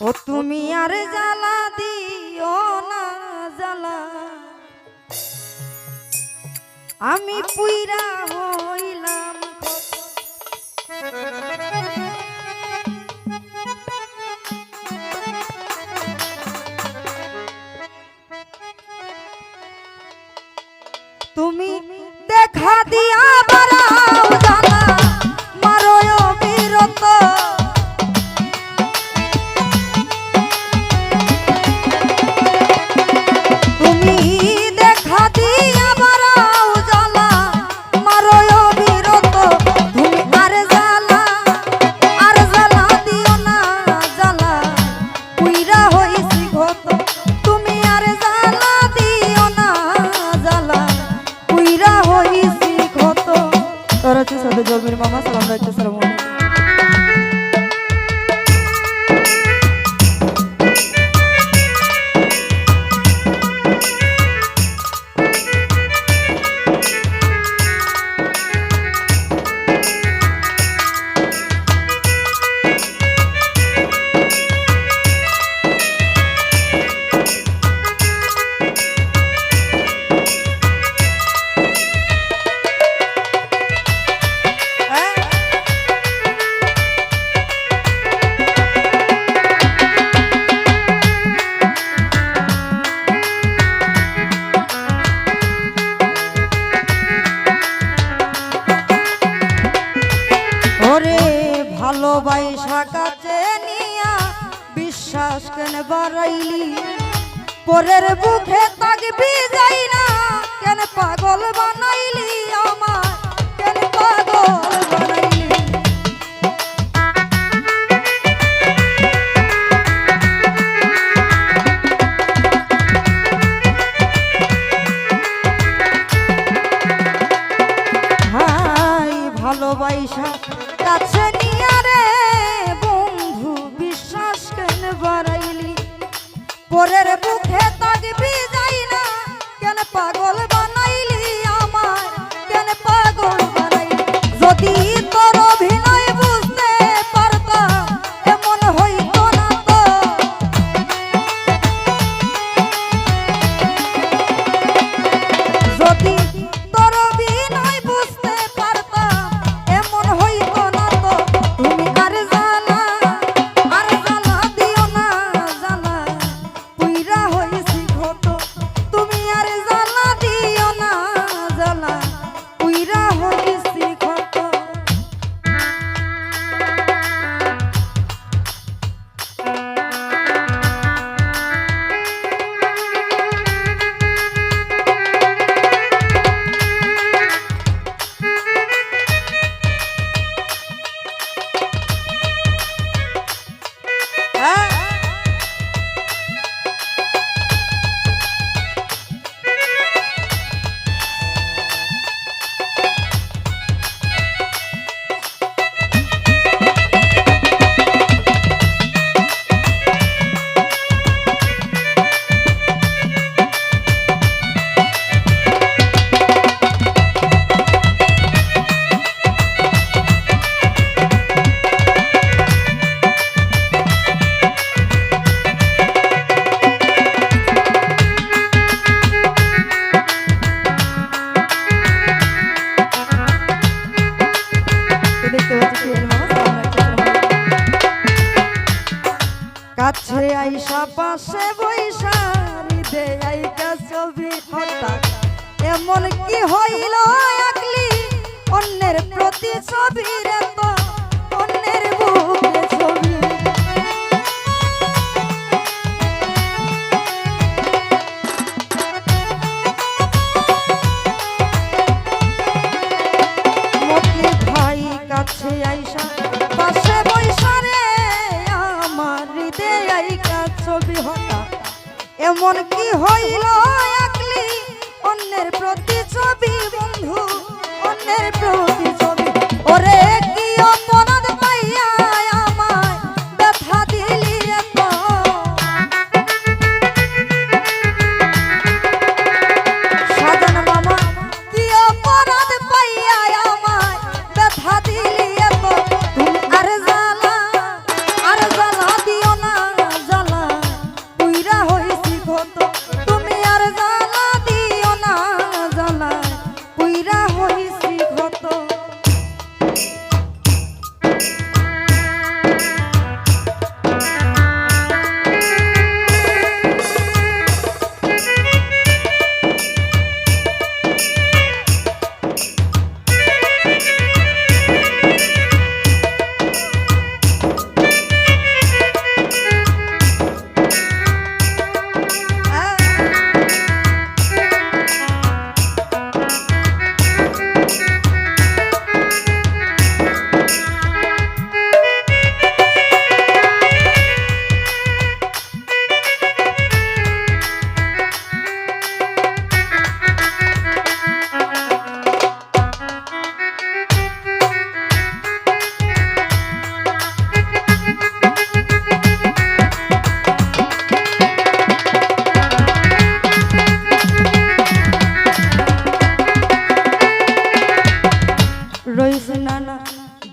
ও তুমি আর জ্বালা দিও না, জ্বালা। আমি পুইরা হইলাম তুমি দেখা দিয়া বারাও জানা মারয় বিরত লাগাইলি পরের বুকে তাকবি যাই না, কেন পাগল বানাইলি আমার কেন পাগল বানাইলি? হাই, ভালোবাসা কাছে নিয়ে রে পরের বুকে তাকবি বৈশা পাশে বৈশা হৃদয়াইকা ছবি হঠাৎ এমন কি হইল একলি? অন্যের প্রতি ছবির হইল অন্যের প্রতি ছবি বন্ধু অন্যের প্রতি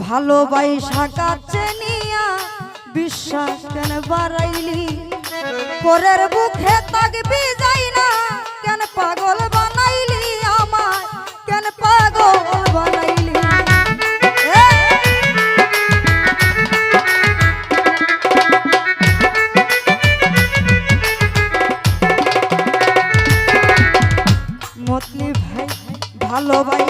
ভালোবাসা কাছে নিয়া বিশ্বাস কেন বাড়াইলি? পরের বুকে তাকবি যাই না, কেন পাগল বানাইলি আমায়? কেন পাগল বানাইলি! মতলি ভাই ভালোবাসা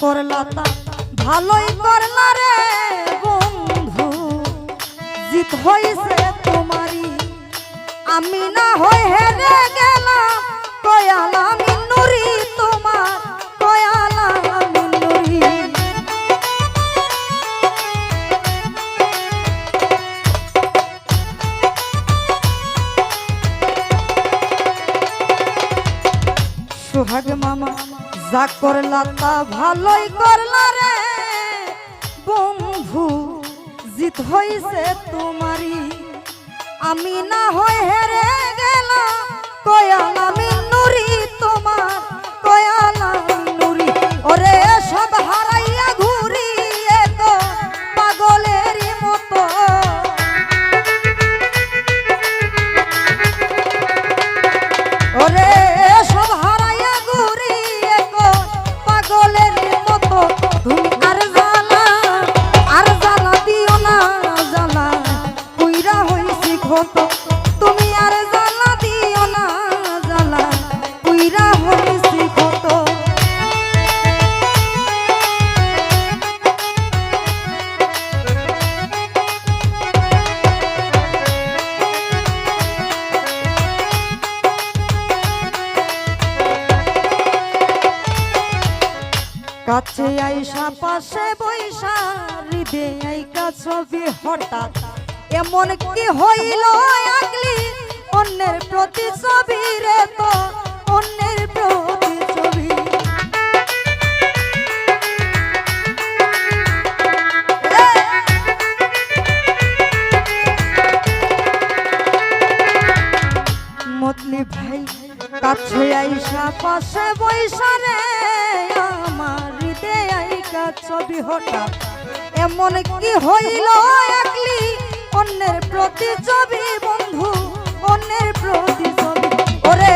করলা ভালোই করলা রে বন্ধু জিত হইছে। করলা তা ভালোই করলা রে। বন্ধু, জিত হইছে তোমারি আমি না হয় হেরে গেলাম আমি নুরি তোমার, কয়ালা মিনুরি ওরে সব হারাইয়া ছবি হঠাৎ এমন কি হইল আগলি অন্যের প্রতি ছবি রে তো, অন্যের প্রতি ছবি মতলি ভাই, কাছে আইসা পাশে বৈশা রে, আমার হৃদয় ছবি হঠাৎ এমন কি হইল একলি? অন্যের প্রতি ছবি বন্ধু অন্যের প্রতি ছবি ওরে